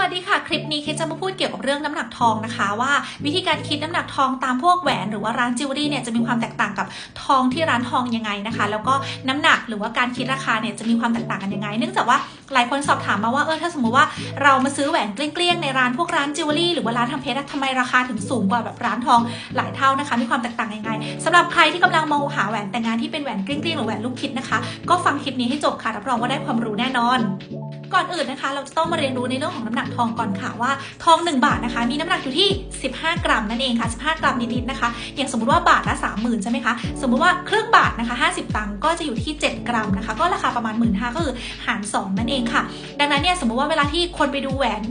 วัสดีค่ะ คลิปนี้เคสจะมาพูดเกี่ยวกับเรื่องน้ำหนักทองนะคะ ว่าวิธีการคิดน้ำหนักทองตามพวกแหวนหรือว่าร้านจิวเวลรี่เนี่ยจะมีความแตกต่างกับทองที่ร้านทองยังไงนะคะ แล้วก็น้ำหนักหรือว่าการคิดราคาเนี่ยจะมีความแตกต่างกันยังไง เนื่องจากว่าหลายคนสอบถามมาว่าเออถ้าสมมติว่าเรามาซื้อแหวนเกลี้ยงๆในร้านพวกร้านจิวเวลรี่หรือว่าร้านทำเพชรทำไมราคาถึงสูงกว่าแบบร้านทองหลายเท่านะคะ มีความแตกต่างยังไงสำหรับใครที่กำลังมองหาแหวนแต่งงานที่เป็นแหวนเกลี้ยงๆหรือแหวนลูกคิดนะคะ ก็ฟังคลิปนี้ให้จบค่ะรับรองว่าได้ความรู้แน่นอน ก่อนอื่นนะคะ เราจะต้องมาเรียนรู้ในเรื่องของน้ำหนักทองก่อนค่ะว่าทอง 1 บาทนะคะ มีน้ำหนักอยู่ที่ 15 กรัมนั่นเองค่ะ 15 กรัมนิดๆนะคะ อย่างสมมติว่าบาทละ30,000ใช่ไหมคะสมมติว่าครึ่งบาทนะคะ 50 ตังค์ก็จะอยู่ที่ 7 กรัมนะคะ ก็ราคาประมาณ 1 5ื่นก็คือหาร 2 นั่นเองค่ะ ดังนั้นเนี่ยสมมติว่าเวลาที่คนไปดูแหวน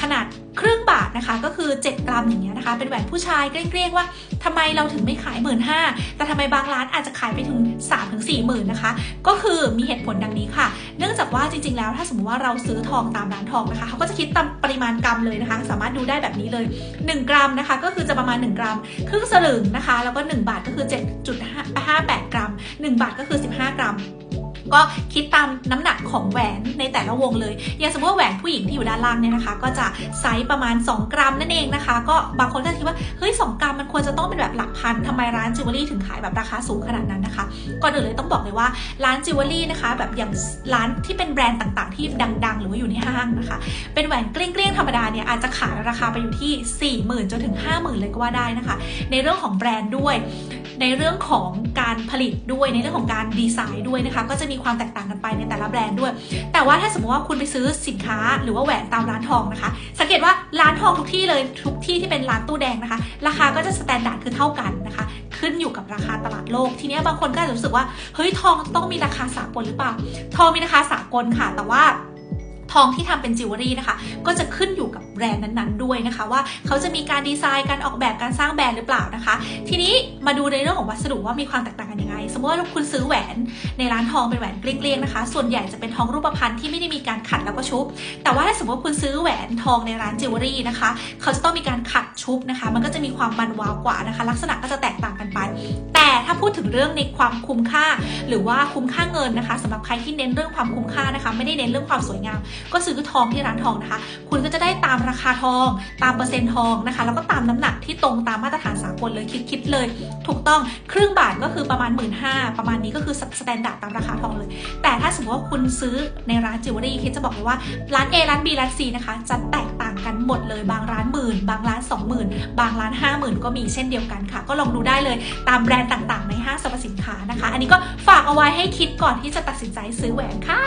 ขนาดครึ่งบาทนะคะก็คือ 7 กรัมอย่างเงี้ยนะคะ เป็นแหวนผู้ชายเกลี้ยงๆว่า ทำไมเราถึงไม่ขายหมื่นห้าแต่ทำไมบางร้านอาจจะขายไปถึง3ถึง4หมื่นนะคะ ก็คือมีเหตุผลดังนี้ค่ะ เนื่องจากว่าจริง ๆ แล้วถ้าสมมติว่าเราซื้อทองตามร้านทองนะคะเขาก็จะคิดตามปริมาณกรัมเลยนะคะ สามารถดูได้แบบนี้เลย 1 กรัมนะคะ ก็คือจะประมาณ 1 กรัม ครึ่งสลึงนะคะ แล้วก็ 1 บาทก็คือ 7.58 กรัม 1 บาทก็คือ 15 กรัม ก็คิดตามน้ำหนักของแหวนในแต่ละวงเลย อย่างสมมติว่าแหวนผู้หญิงที่อยู่ด้านล่างเนี่ยนะคะ ก็จะไซส์ประมาณ 2 กรัมนั่นเองนะคะ ก็บางคนก็คิดว่าเฮ้ย2กรัมมันควรจะต้องเป็นแบบหลักพันทำไมร้านจิวเวลรี่ถึงขายแบบราคาสูงขนาดนั้นนะคะก่อนอื่นเลยต้องบอกเลยว่าร้านจิวเวลรี่นะคะ แบบอย่างร้านที่เป็นแบรนด์ต่างๆ ที่ดัง ๆ หรือว่าอยู่ในห้างนะคะ เป็นแหวนเกลี้ยงๆธรรมดาเนี่ยอาจจะขายราคาไปอยู่ที่ 40,000จนถึง 50,000 เลยก็ว่าได้นะคะ ในเรื่องของแบรนด์ด้วย ในเรื่องของการผลิตด้วยในเรื่องของการดีไซน์ด้วยนะคะ ก็จะมีความแตกต่างกันไปในแต่ละแบรนด์ด้วย แต่ว่าถ้าสมมติว่าคุณไปซื้อสินค้าหรือว่าแหวนตามร้านทองนะคะ สังเกตว่าร้านทองทุกที่เลยทุกที่ที่เป็นร้านตู้แดงนะคะ ราคาก็จะสแตนดาร์ดคือเท่ากันนะคะ ขึ้นอยู่กับราคาตลาดโลก ทีนี้บางคนก็อาจจะรู้สึกว่าเฮ้ยทองต้องมีราคาสากลหรือเปล่า ทองมีราคาสากลค่ะ แต่ว่า ทองที่ทำเป็นจิวเวลรี่นะคะ ก็จะขึ้นอยู่กับแบรนด์นั้นๆด้วยนะคะ ว่าเขาจะมีการดีไซน์การออกแบบการสร้างแบรนด์หรือเปล่านะคะ ทีนี้มาดูในเรื่องของวัสดุว่ามีความแตกต่างกันยังไง สมมติว่าคุณซื้อแหวนในร้านทองเป็นแหวนเกลี้ยงๆนะคะ ส่วนใหญ่จะเป็นทองรูปพรรณที่ไม่ได้มีการขัดแล้วก็ชุบ แต่ว่าถ้าสมมติว่าคุณซื้อแหวนทองในร้านจิวเวลรี่นะคะ เขาจะต้องมีการขัดชุบนะคะ มันก็จะมีความมันวาวกว่านะคะ ลักษณะก็จะแตกต่างกันไป ถ้าพูดถึงเรื่องในความคุ้มค่า หรือว่าคุ้มค่าเงินนะคะสำหรับใครที่เน้นเรื่องความคุ้มค่านะคะ ไม่ได้เน้นเรื่องความสวยงาม ก็ซื้อทองที่ร้านทองนะคะ คุณก็จะได้ตามราคาทอง ตามเปอร์เซ็นต์ทองนะคะ แล้วก็ตามน้ำหนักที่ตรงตามมาตรฐานสากลเลยคิดคิดเลย ถูกต้องครึ่งบาทก็คือประมาณ 1 5ื่นประมาณนี้ก็คือสแตนดาร์ดตามราคาทองเลย แต่ถ้าสมมติว่าคุณซื้อในร้านจิวเวลรี่คิดจะบอกเลยว่าร้าน A ร้าน B ร้าน C นะคะจะแตกต่าง กันหมดเลยบางร้านหมื่น บางร้าน 20,000 บางร้าน 50,000 ก็มีเช่นเดียวกันค่ะ ก็ลองดูได้เลยตามแบรนด์ต่างๆ ในห้างสรรพสินค้านะคะ อันนี้ก็ฝากเอาไว้ให้คิดก่อนที่จะตัดสินใจซื้อแหวนค่ะ